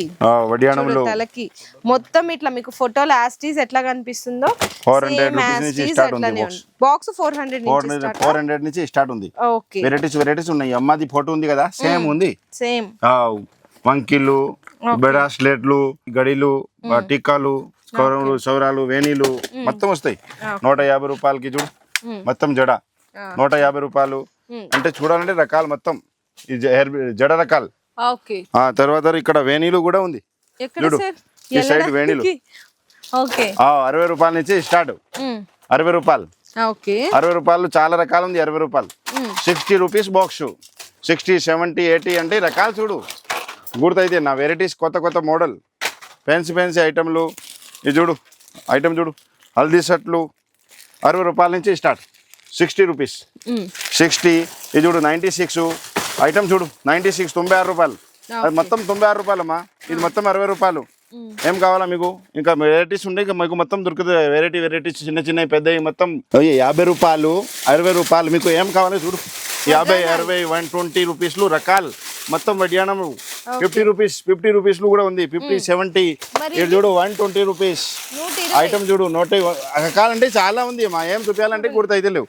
తలకి. మొత్తం ఇట్లా మీకు ఫోటోలో యాస్టీస్ ఎట్లా కనిపిస్తుందో 400 rupees నుంచి start ఉంది box. Box four hundred four hundred నుంచి స్టార్ట్ ఉంది. వెరైటీస్ వెరైటీస్ ఉన్నాయి. అమ్మది ఫోటో ఉంది కదా సేమ్ ఉంది. సేమ్ వంకీలు బెడాస్లెట్లు గడిలు ఆ, టిక్కాలు కౌరవులు సౌరాలు వేణీలు మొత్తం వస్తాయి. నూట యాభై రూపాయలకి చూడు. మొత్తం జడ. నూట యాభై రూపాయలు. అంటే చూడాలంటే రకాలు మొత్తం. ఈ జడ రకాలు. తర్వాత ఇక్కడ వేణీలు కూడా ఉంది. చూడు. ఈ సైడ్ వేణీలు. అరవై రూపాయల నుంచి స్టార్ట్. అరవై రూపాయలు. అరవై రూపాయలు చాలా రకాలు ఉంది అరవై రూపాయలు. Sixty rupees box. Sixty seventy eighty అంటే రకాలు చూడు. గుర్తయితే నా వెరైటీస్ కొత్త కొత్త మోడల్. ఫ్యాన్సీ ఫ్యాన్సీ ఐటమ్లు ఇది చూడు ఐటమ్ చూడు. హల్దీ షర్ట్లు అరవై రూపాయల నుంచి స్టార్ట్. Sixty rupees. సిక్స్టీ ఇది చూడు నైంటీ సిక్స్. ఐటమ్ చూడు నైంటీ సిక్స్ తొంభై ఆరు రూపాయలు. అది మొత్తం తొంభై ఆరు రూపాయలమ్మా. ఇది మొత్తం అరవై రూపాయలు. ఏం కావాలా మీకు? ఇంకా వెరైటీస్ ఉన్నాయి ఇంకా మీకు మొత్తం దొరుకుతుంది వెరైటీ వెరైటీస్ చిన్న చిన్నవి పెద్దవి మొత్తం. అయ్యి యాభై రూపాయలు అరవై రూపాయలు మీకు ఏం కావాలి చూడు. యాభై అరవై వన్ ట్వంటీ రూపీస్లు రకాలు. మొత్తం వడ్యానం ఫిఫ్టీ రూపీస్ ఫిఫ్టీ రూపీస్లు కూడా ఉంది. Fifty seventy. చూడు వన్ ట్వంటీ రూపీస్. ఐటమ్ చూడు నూట రకాలంటే చాలా ఉంది. మా ఏం చూపించాలంటే గుర్తు అయితే లేవు.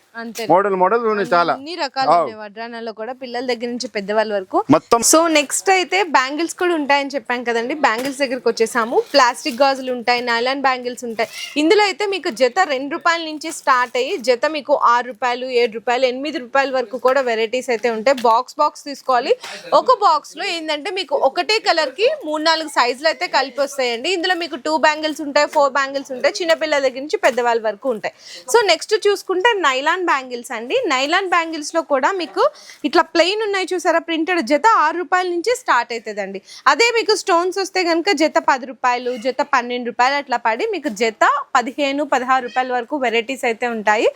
మోడల్ మోడల్ చాలా. వడ్రానాల్లో కూడా పిల్లల దగ్గర నుంచి పెద్దవాళ్ళ వరకు. మొత్తం సో నెక్స్ట్ అయితే బ్యాంగిల్స్ కూడా ఉంటాయని చెప్పాం కదండి. బ్యాంగిల్స్ దగ్గరికి వచ్చేసాము. ప్లాస్టిక్ గాజులు ఉంటాయి నైలాన్ బ్యాంగిల్స్ ఉంటాయి. ఇందులో అయితే మీకు జత రెండు రూపాయల నుంచి స్టార్ట్ అయ్యి జత మీకు ఆరు రూపాయలు ఏడు రూపాయలు ఎనిమిది రూపాయల వరకు కూడా వెరైటీస్ అయితే ఉంటాయి బాక్స్ బాక్స్ తీసుకోవాలి. ఒక బాక్స్లో ఏంటంటే మీకు ఒకటే కలర్కి మూడు నాలుగు సైజులు అయితే కలిపి వస్తాయండి. ఇందులో మీకు టూ బ్యాంగిల్స్ ఉంటాయి ఫోర్ బ్యాంగిల్స్ ఉంటాయి చిన్నపిల్లల దగ్గర నుంచి పెద్దవాళ్ళ వరకు ఉంటాయి. సో నెక్స్ట్ చూసుకుంటే నైలాన్ బ్యాంగిల్స్ అండి. నైలాన్ బ్యాంగిల్స్లో కూడా మీకు ఇట్లా ప్లెయిన్ ఉన్నాయి చూసారా? ప్రింటెడ్ జత ఆరు రూపాయల నుంచి స్టార్ట్ అవుతుందండి అదే మీకు స్టోన్స్ వస్తే కనుక జత పది రూపాయలు జత పన్నెండు రూపాయలు అట్లా పడి మీకు జత పదిహేను పదహారు రూపాయల వరకు వెరైటీస్ అయితే ఉంటాయి.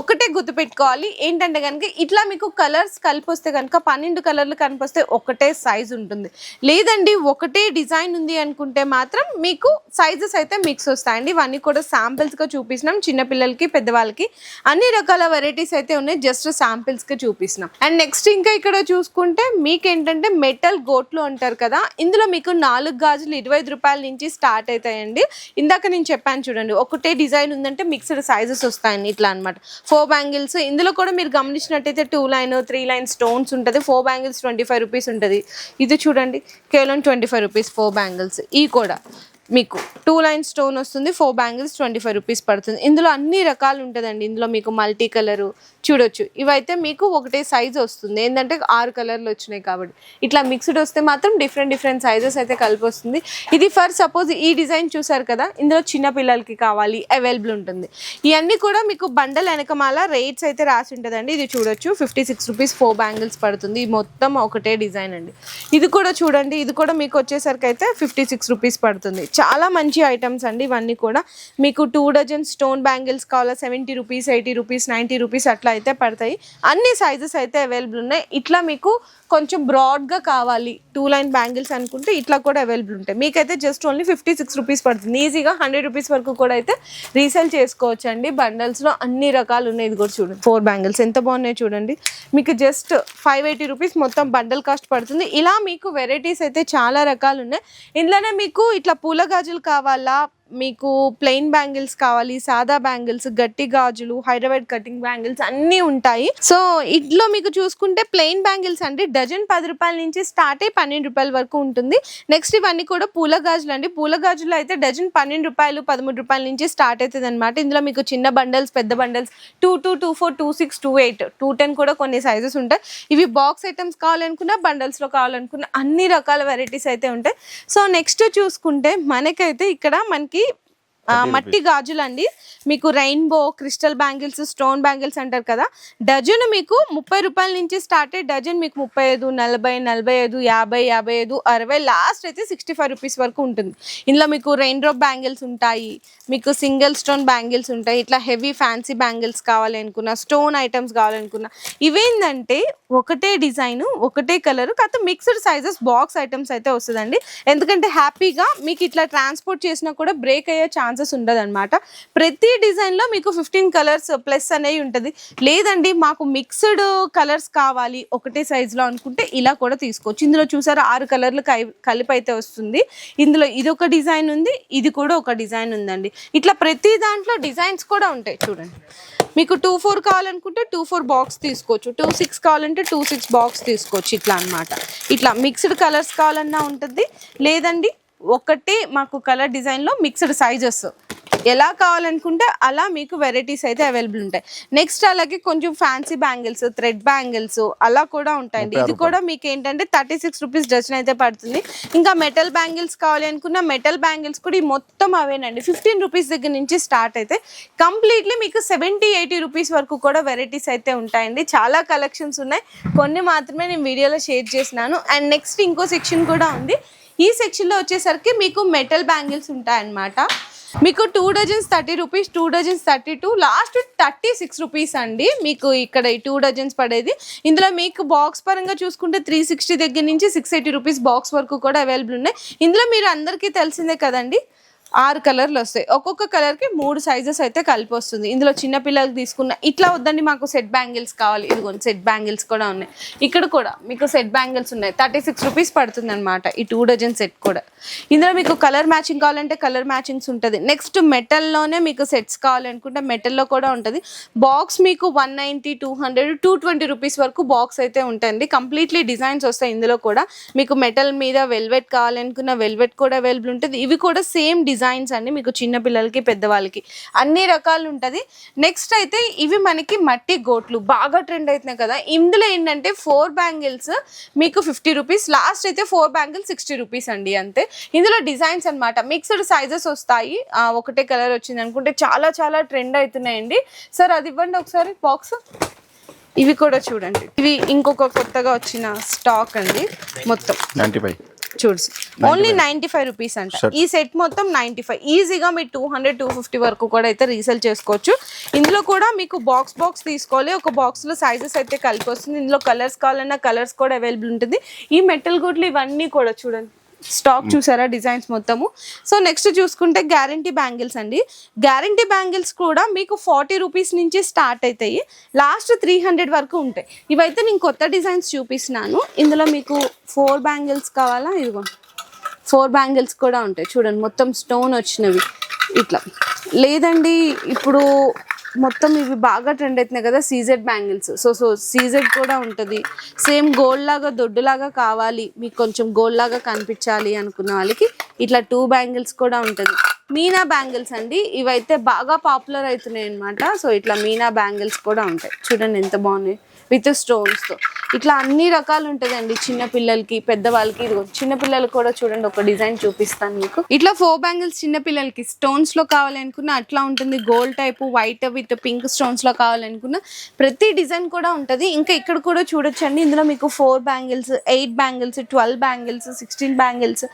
ఒకటే గుర్తుపెట్టుకోవాలి. ఏంటంటే కనుక ఇట్లా మీకు కలర్స్ కలిపి వస్తే కనుక పన్నెండు కలర్లు కనిపిస్తే ఒకటే సైజ్ ఉంటుంది. లేదండి ఒకటే డిజైన్ ఉంది అనుకుంటే మాత్రం మీకు సైజెస్ అయితే మిక్స్ వస్తాయండి. ఇవన్నీ కూడా శాంపిల్స్గా చూపిస్తున్నాం. చిన్నపిల్లలకి పెద్దవాళ్ళకి అన్ని రకాల వెరైటీస్ అయితే ఉన్నాయి. జస్ట్ శాంపిల్స్గా చూపిస్తున్నాం. అండ్ నెక్స్ట్ ఇంకా ఇక్కడ చూసుకుంటే మీకు ఏంటంటే మెటల్ గోట్లు అంటారు కదా ఇందులో మీకు నాలుగు గాజులు ఇరవై ఐదు రూపాయల నుంచి స్టార్ట్ అవుతాయండి. ఇందాక నేను చెప్పాను చూడండి ఒకటే డిజైన్ ఉందంటే మిక్స్డ్ సైజెస్ వస్తాయండి ఇట్లా అన్నమాట. ఫోర్ బ్యాంగిల్స్ ఇందులో కూడా మీరు గమనించినట్టయితే two line three line stones ఉంటుంది. Four bangles twenty five rupees ఉంటుంది. ఇది చూడండి. కేవలం twenty five rupees four bangles ఈ కూడా. మీకు టూ లైన్ స్టోన్ వస్తుంది four bangles twenty five rupees పడుతుంది. ఇందులో అన్ని రకాలు ఉంటుందండి. ఇందులో మీకు మల్టీ కలరు చూడొచ్చు. ఇవైతే మీకు ఒకటే సైజ్ వస్తుంది. ఏంటంటే ఆరు కలర్లు వచ్చినాయి కాబట్టి. ఇట్లా మిక్స్డ్ వస్తే మాత్రం డిఫరెంట్ డిఫరెంట్ సైజెస్ అయితే కలిపి వస్తుంది. ఇది ఫర్ సపోజ్ ఈ డిజైన్ చూసారు కదా ఇందులో చిన్న పిల్లలకి కావాలి అవైలబుల్ ఉంటుంది. ఇవన్నీ కూడా మీకు బండల్ వెనకమాల రేట్స్ అయితే రాసి ఉంటుందండి. ఇది చూడొచ్చు. Fifty six rupees four bangles పడుతుంది. ఇది మొత్తం ఒకటే డిజైన్ అండి. ఇది కూడా చూడండి. ఇది కూడా మీకు వచ్చేసరికి అయితే ఫిఫ్టీ సిక్స్ రూపీస్ పడుతుంది. చాలా మంచి ఐటమ్స్ అండి ఇవన్నీ కూడా. మీకు టూ డజన్ స్టోన్ బ్యాంగిల్స్ కావాలా seventy rupees eighty rupees ninety rupees అట్లా అయితే పడతాయి. అన్ని సైజెస్ అయితే అవైలబుల్ ఉన్నాయి. ఇట్లా మీకు కొంచెం బ్రాడ్గా కావాలి టూ లైన్ బ్యాంగిల్స్ అనుకుంటే ఇట్లా కూడా అవైలబుల్ ఉంటాయి. మీకైతే just only fifty six rupees పడుతుంది. ఈజీగా హండ్రెడ్ రూపీస్ వరకు కూడా అయితే రీసేల్ చేసుకోవచ్చు అండి బండల్స్లో అన్ని రకాలు ఉన్నాయి. ఇది కూడా చూడండి. ఫోర్ బ్యాంగిల్స్ ఎంత బాగున్నాయి చూడండి. మీకు జస్ట్ ఫైవ్ ఎయిటీ రూపీస్ మొత్తం బండల్ కాస్ట్ పడుతుంది. ఇలా మీకు వెరైటీస్ అయితే చాలా రకాలు ఉన్నాయి. ఇందులోనే మీకు ఇట్లా పూల గాజులు కావాలా? మీకు ప్లెయిన్ బ్యాంగిల్స్ కావాలి సాదా బ్యాంగిల్స్ గట్టి గాజులు హైదరాబాద్ కటింగ్ బ్యాంగిల్స్ అన్నీ ఉంటాయి. సో ఇంట్లో మీకు చూసుకుంటే ప్లెయిన్ బ్యాంగిల్స్ అంటే డజన్ పది రూపాయల నుంచి స్టార్ట్ అయ్యి పన్నెండు రూపాయల వరకు ఉంటుంది. నెక్స్ట్ ఇవన్నీ కూడా పూల గాజులు అండి. పూల గాజులు అయితే డజన్ పన్నెండు రూపాయలు పదమూడు రూపాయల నుంచి స్టార్ట్ అవుతుంది అనమాట ఇందులో మీకు చిన్న బండల్స్ పెద్ద bundles two two two four two six two eight two ten కూడా కొన్ని సైజెస్ ఉంటాయి. ఇవి బాక్స్ ఐటమ్స్ కావాలనుకున్నా బండల్స్లో కావాలనుకున్నా అన్ని రకాల వెరైటీస్ అయితే ఉంటాయి. సో నెక్స్ట్ చూసుకుంటే మనకైతే ఇక్కడ మనకి మట్టి గాజులు అండి మీకు rainbow crystal bangles stone bangles అంటారు కదా. డజన్ మీకు ముప్పై రూపాయల నుంచి స్టార్ట్ అయ్యి డజన్ మీకు ముప్పై ఐదు నలభై నలభై ఐదు యాభై యాభై ఐదు అరవై లాస్ట్ అయితే సిక్స్టీ ఫైవ్ రూపీస్ వరకు ఉంటుంది. ఇందులో మీకు రెయిన్ డ్రాప్ బ్యాంగిల్స్ ఉంటాయి. మీకు సింగిల్ స్టోన్ బ్యాంగిల్స్ ఉంటాయి. ఇట్లా హెవీ ఫ్యాన్సీ బ్యాంగిల్స్ కావాలనుకున్నా స్టోన్ ఐటమ్స్ కావాలనుకున్నా ఇవేంటంటే ఒకటే డిజైన్ ఒకటే కలర్ కాకపోతే మిక్స్డ్ సైజెస్ బాక్స్ ఐటమ్స్ అయితే వస్తుందండి. ఎందుకంటే హ్యాపీగా మీకు ఇట్లా ట్రాన్స్పోర్ట్ చేసినా కూడా బ్రేక్ అయ్యే ఛాన్సెస్ ఉండదు అనమాట ప్రతి డిజైన్లో మీకు ఫిఫ్టీన్ కలర్స్ ప్లస్ అనేవి ఉంటుంది. లేదండి మాకు మిక్స్డ్ కలర్స్ కావాలి ఒకటే సైజులో అనుకుంటే ఇలా కూడా తీసుకోవచ్చు. ఇందులో చూసారా ఆరు కలర్లు కలిపి అయితే వస్తుంది. ఇందులో ఇది ఒక డిజైన్ ఉంది ఇది కూడా ఒక డిజైన్ ఉందండి. ఇట్లా ప్రతి దాంట్లో డిజైన్స్ కూడా ఉంటాయి చూడండి. మీకు టూ ఫోర్ కావాలనుకుంటే టూ ఫోర్ బాక్స్ తీసుకోవచ్చు. టూ సిక్స్ కావాలంటే టూ సిక్స్ బాక్స్ తీసుకోవచ్చు ఇట్లా అనమాట ఇట్లా మిక్స్డ్ కలర్స్ కావాలన్నా ఉంటుంది. లేదండి ఒకటే మాకు కలర్ డిజైన్లో మిక్స్డ్ సైజెస్ ఎలా కావాలనుకుంటే అలా మీకు వెరైటీస్ అయితే అవైలబుల్ ఉంటాయి. నెక్స్ట్ అలాగే కొంచెం ఫ్యాన్సీ బ్యాంగిల్స్ థ్రెడ్ బ్యాంగిల్స్ అలా కూడా ఉంటాయండి. ఇది కూడా మీకు ఏంటంటే థర్టీ సిక్స్ రూపీస్ డజన్ అయితే పడుతుంది. ఇంకా మెటల్ బ్యాంగిల్స్ కావాలి అనుకున్న మెటల్ బ్యాంగిల్స్ కూడా ఈ మొత్తం అవేనండి. ఫిఫ్టీన్ రూపీస్ దగ్గర నుంచి స్టార్ట్ అయితే కంప్లీట్లీ మీకు సెవెంటీ ఎయిటీ రూపీస్ వరకు కూడా వెరైటీస్ అయితే ఉంటాయండి. చాలా కలెక్షన్స్ ఉన్నాయి. కొన్ని మాత్రమే నేను వీడియోలో షేర్ చేసినాను. అండ్ నెక్స్ట్ ఇంకో సెక్షన్ కూడా ఉంది. ఈ సెక్షన్లో వచ్చేసరికి మీకు మెటల్ బ్యాంగిల్స్ ఉంటాయన్నమాట. మీకు two dozens thirty rupees two dozens thirty two last thirty six rupees అండి. మీకు ఇక్కడ ఈ టూ డజన్స్ పడేది. ఇందులో మీకు బాక్స్ పరంగా చూసుకుంటే త్రీ సిక్స్టీ దగ్గర నుంచి సిక్స్ ఎయిటీ రూపీస్ బాక్స్ వరకు కూడా అవైలబుల్ ఉన్నాయి. ఇందులో మీరు అందరికీ తెలిసిందే కదండి. ఆరు కలర్లు వస్తాయి. ఒక్కొక్క కలర్కి మూడు సైజెస్ అయితే కలిపి వస్తుంది. ఇందులో చిన్న పిల్లలకి తీసుకున్న ఇట్లా వద్దండి మాకు సెట్ బ్యాంగిల్స్ కావాలి. ఇదిగోండి సెట్ బ్యాంగిల్స్ కూడా ఉన్నాయి. ఇక్కడ కూడా మీకు సెట్ బ్యాంగిల్స్ ఉన్నాయి. థర్టీ సిక్స్ రూపీస్ పడుతుంది అనమాట ఈ టూ డజన్ సెట్ కూడా. ఇందులో మీకు కలర్ మ్యాచింగ్ కావాలంటే కలర్ మ్యాచింగ్స్ ఉంటుంది. నెక్స్ట్ మెటల్లోనే మీకు సెట్స్ కావాలనుకుంటే మెటల్లో కూడా ఉంటుంది. బాక్స్ మీకు one ninety two hundred two twenty rupees వరకు బాక్స్ అయితే ఉంటుంది. కంప్లీట్లీ డిజైన్స్ వస్తాయి ఇందులో కూడా. మీకు మెటల్ మీద వెల్వెట్ కావాలనుకున్న వెల్వెట్ కూడా అవైలబుల్ ఉంటుంది. ఇవి కూడా సేమ్ డిజైన్ డిజైన్స్ అండి మీకు చిన్న పిల్లలకి పెద్దవాళ్ళకి అన్ని రకాలు ఉంటుంది. నెక్స్ట్ అయితే ఇవి మనకి మట్టి గోట్లు. బాగా ట్రెండ్ అవుతున్నాయి కదా. ఇందులో ఏంటంటే ఫోర్ బ్యాంగిల్స్ మీకు ఫిఫ్టీ రూపీస్ లాస్ట్ అయితే ఫోర్ బ్యాంగిల్స్ సిక్స్టీ రూపీస్ అండి అంతే. ఇందులో డిజైన్స్ అనమాట మిక్స్డ్ సైజెస్ వస్తాయి. ఒకటే కలర్ వచ్చింది అనుకుంటే చాలా చాలా ట్రెండ్ అవుతున్నాయండి. సార్ అది ఇవ్వండి ఒకసారి బాక్స్ ఇవి కూడా చూడండి. ఇవి ఇంకొక కొత్తగా వచ్చిన స్టాక్ అండి. మొత్తం. నైంటీ ఫైవ్ చూడు. ఓన్లీ నైంటీ ఫైవ్ రూపీస్ అంట. ఈ సెట్ మొత్తం నైంటీ ఫైవ్ ఈజీగా మీరు టూ హండ్రెడ్ టూ ఫిఫ్టీ వరకు కూడా అయితే రీసేల్ చేసుకోవచ్చు. ఇందులో కూడా మీకు బాక్స్ బాక్స్ తీసుకోవాలి. ఒక బాక్స్లో సైజెస్ అయితే కలిపి వస్తుంది. ఇందులో కలర్స్ కావాలన్నా కలర్స్ కూడా అవైలబుల్ ఉంటుంది. ఈ మెటల్ గుడ్లు ఇవన్నీ కూడా చూడండి. స్టాక్ చూసారా డిజైన్స్ మొత్తము? సో నెక్స్ట్ చూసుకుంటే గ్యారంటీ బ్యాంగిల్స్ అండి. గ్యారంటీ బ్యాంగిల్స్ కూడా మీకు ఫార్టీ రూపీస్ నుంచి స్టార్ట్ అవుతాయి లాస్ట్ త్రీ హండ్రెడ్ వరకు ఉంటాయి. ఇవైతే నేను కొత్త డిజైన్స్ చూపిస్తున్నాను. ఇందులో మీకు ఫోర్ బ్యాంగిల్స్ కావాలా? ఇదిగో. ఫోర్ బ్యాంగిల్స్ కూడా ఉంటాయి. చూడండి మొత్తం స్టోన్ వచ్చినవి. ఇట్లా. లేదండి ఇప్పుడు మొత్తం ఇవి బాగా ట్రెండ్ అవుతున్నాయి కదా CZ bangles so so CZ కూడా ఉంటుంది. సేమ్ గోల్డ్ లాగా దొడ్డులాగా కావాలి. మీకు కొంచెం గోల్డ్ లాగా కనిపించాలి అనుకున్న వాళ్ళకి ఇట్లా టూ బ్యాంగిల్స్ కూడా ఉంటుంది. మీనా బ్యాంగిల్స్ అండి. ఇవైతే బాగా పాపులర్ అవుతున్నాయి అనమాట సో ఇట్లా మీనా బ్యాంగిల్స్ కూడా ఉంటాయి. చూడండి ఎంత బాగున్నాయి. విత్ స్టోన్స్తో ఇట్లా అన్ని రకాలు ఉంటుందండి చిన్న పిల్లలకి పెద్దవాళ్ళకి. ఇదిగో చిన్న పిల్లలకి కూడా చూడండి ఒక డిజైన్ చూపిస్తాను మీకు. ఇట్లా ఫోర్ బ్యాంగిల్స్ చిన్న పిల్లలకి. స్టోన్స్లో కావాలనుకున్న అట్లా ఉంటుంది. Gold type white with pink స్టోన్స్లో కావాలనుకున్న ప్రతి డిజైన్ కూడా ఉంటుంది. ఇంకా ఇక్కడ కూడా చూడొచ్చండి. ఇందులో మీకు four bangles eight bangles twelve bangles sixteen bangles.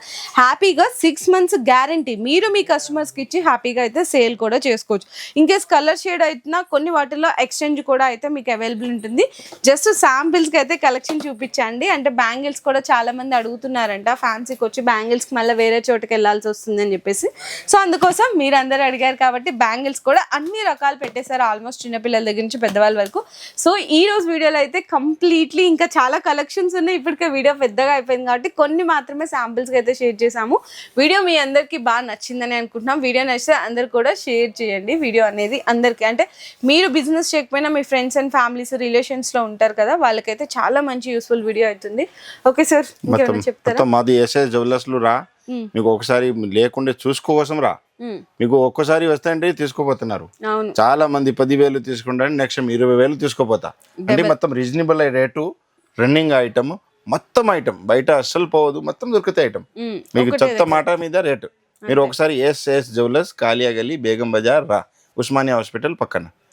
హ్యాపీగా సిక్స్ మంత్స్ గ్యారంటీ. మీరు మీ కస్టమర్స్కి ఇచ్చి హ్యాపీగా అయితే సేల్ కూడా చేసుకోవచ్చు. ఇన్కేస్ కలర్ షేడ్ అయినా కొన్ని వాటిలో ఎక్స్చేంజ్ కూడా అయితే మీకు అవైలబుల్ ఉంటుంది. జస్ట్ శాంపిల్స్కి అయితే కలెక్షన్ చూపించండి. అంటే బ్యాంగిల్స్ కూడా చాలా మంది అడుగుతున్నారంట. ఫ్యాన్సీకి వచ్చి బ్యాంగిల్స్కి మళ్ళీ వేరే చోటుకి వెళ్ళాల్సి వస్తుంది అని చెప్పేసి. సో అందుకోసం మీరు అందరు అడిగారు కాబట్టి బ్యాంగిల్స్ కూడా అన్ని రకాలు పెట్టేశారు ఆల్మోస్ట్ చిన్నపిల్లల దగ్గర నుంచి పెద్దవాళ్ళ వరకు. సో ఈ రోజు వీడియోలో అయితే కంప్లీట్లీ ఇంకా చాలా కలెక్షన్స్ ఉన్నాయి. ఇప్పటికే వీడియో పెద్దగా అయిపోయింది కాబట్టి కొన్ని మాత్రమే శాంపిల్స్కి అయితే షేర్ చేసాము వీడియో మీ అందరికీ బాగా నచ్చిందని అనుకుంటున్నాం. వీడియో నచ్చితే అందరు కూడా షేర్ చేయండి. వీడియో అనేది అందరికీ. అంటే మీరు బిజినెస్ చేయకపోయినా మీ ఫ్రెండ్స్ అండ్ ఫ్యామిలీస్ రిలేషన్స్లో ఉంటారు కదా వాళ్ళకైతే చాలా మంచి యూస్ఫుల్ వీడియో అవుతుంది. ఓకే సార్ మొత్తం ఇంకేమైనా చెప్తారా మాది ఎస్ఎస్ జ్యువెలర్స్లు రా. మ్మ్. మీకు ఒకసారి లేకుండే చూసుకోవసం రా. మ్మ్. మీకు ఒక్కసారి వస్తే అంటే తీసుకోపోతున్నారు చాలా మంది పదివేలు తీసుకుంటారు నెక్స్ట్ ఇరవై వేలు తీసుకోపోతా. అంటే మొత్తం రీజనబుల్ రేటు రన్నింగ్ ఐటమ్ మొత్తం ఐటమ్ బయట అస్సలు పోవద్దు మొత్తం దొరుకుతాయి ఐటమ్ మ్మ్. మీకు చెత్త మాట మీద రేటు. మీరు ఒకసారి S S jewellers Kaliya Gali Begum Bazar రా. ఉస్మానియా హాస్పిటల్ పక్కన.